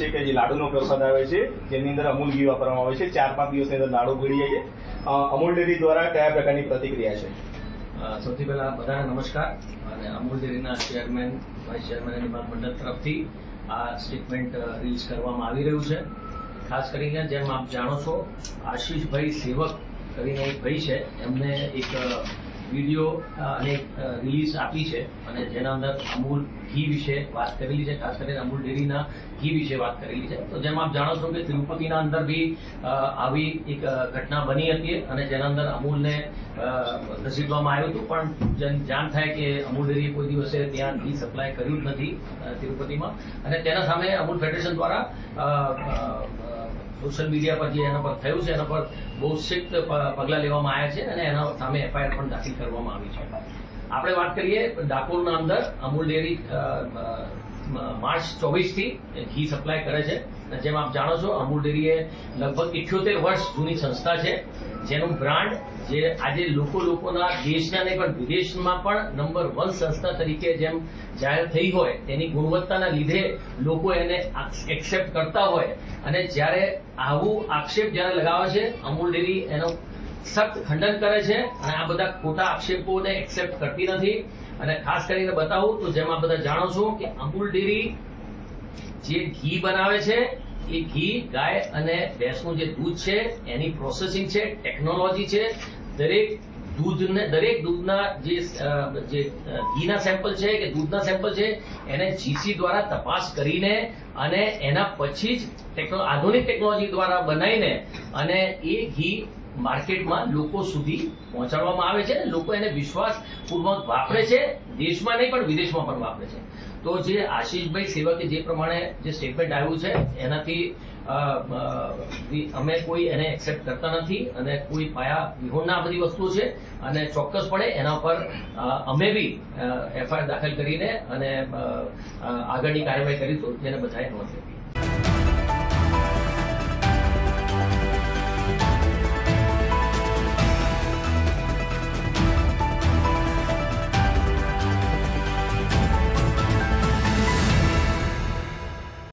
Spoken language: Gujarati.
છે કે જે લાડુનો પ્રસાદ આવે છે, જેની અંદર અમૂલ ઘી વાપરવામાં આવે છે. ચાર પાંચ દિવસની અંદર લાડુ ભરી જાય અમૂલ ડેરી દ્વારા કયા પ્રકારની પ્રતિક્રિયા છે? સૌથી પહેલા બધાને નમસ્કાર. અને અમૂલ ડેરીના ચેરમેન, વાઇસ ચેરમેન મંડળ તરફથી આ સ્ટેટમેન્ટ રિલીઝ કરવામાં આવી રહ્યું છે. ખાસ કરીને જેમ આપ જાણો છો, આશીષભાઈ સેવક કરીને એક ભાઈ છે. એમને એક વીડિયો અને રિલીઝ આપી છે. અને જેના અંદર અમૂલ ઘી વિશે વાત કરેલી છે. ખાસ કરીને અમૂલ ડેરીના ઘી વિશે વાત કરેલી છે. તો જેમ આપ જાણો છો કે તિરુપતિના અંદર બી આવી એક ઘટના બની હતી અને જેના અંદર અમૂલને અ, ઘસીટવામાં આવ્યું હતું. પણ જાણ થાય કે અમૂલ ડેરીએ કોઈ દિવસે ત્યાં ઘી સપ્લાય કર્યું જ નથી તિરુપતિમાં. અને તેના સામે અમૂલ ફેડરેશન દ્વારા સોશિયલ મીડિયા પર જે એના પર થયું છે, એના પર બહુ સ્ટ્રિક્ટ પગલાં લેવામાં આવ્યા છે અને એના સામે એફઆઈઆર પણ દાખલ કરવામાં આવી છે. આપણે વાત કરીએ ડાકોરના અંદર અમૂલ ડેરી માર્ચ ચોવીસથી ઘી સપ્લાય કરે છે. જેમ આપ જાણો છો, અમૂલ ડેરી લગભગ ઇઠ્યોતેર વર્ષ જૂની સંસ્થા છે. જેનું બ્રાન્ડ જે આજે લોકો લોકોના દેશના નહીં, પણ વિદેશમાં પણ નંબર વન સંસ્થા તરીકે જેમ જાહેર થઈ હોય, તેની ગુણવત્તાના લીધે લોકો એને એક્સેપ્ટ કરતા હોય. અને જ્યારે આવું આક્ષેપ જ્યારે લગાવે છે, અમૂલ ડેરી એનો સખ્ત ખંડન કરે છે અને આ બધા ખોટા આક્ષેપોને એક્સેપ્ટ કરતી નથી. અને ખાસ કરીને બતાવું તો જેમ બધા જાણો છો કે અમૂલ ડેરી જે ઘી બનાવે છે, એ ઘી, ગાય અને ભેંસનું જે દૂધ છે, એની પ્રોસેસિંગ છે ટેકનોલોજી છે. દરેક દૂધને, દરેક દૂધના જે જે ઘીના સેમ્પલ છે કે દૂધના સેમ્પલ છે, એને જીસી દ્વારા તપાસ કરીને અને એના પછી જ આધુનિક ટેકનોલોજી દ્વારા બનાવીને અને એ ઘી માર્કેટમાં લોકો સુધી પહોંચાડવામાં આવે છે લોકો એને વિશ્વાસપૂર્વક વાપરે છે. દેશમાં નહીં, પણ વિદેશમાં પણ વાપરે છે. તો જે આશીષભાઈ સેવકે જે પ્રમાણે જે સ્ટેટમેન્ટ આવ્યું છે, એનાથી અમે કોઈ એને એક્સેપ્ટ કરતા નથી અને કોઈ પાયા વિહોણના બધી વસ્તુ છે અને ચોક્કસપણે એના પર અમે બી એફઆઈઆર દાખલ કરીને અને આગળની કાર્યવાહી કરીશું જેને બધાએ નોંધ્યું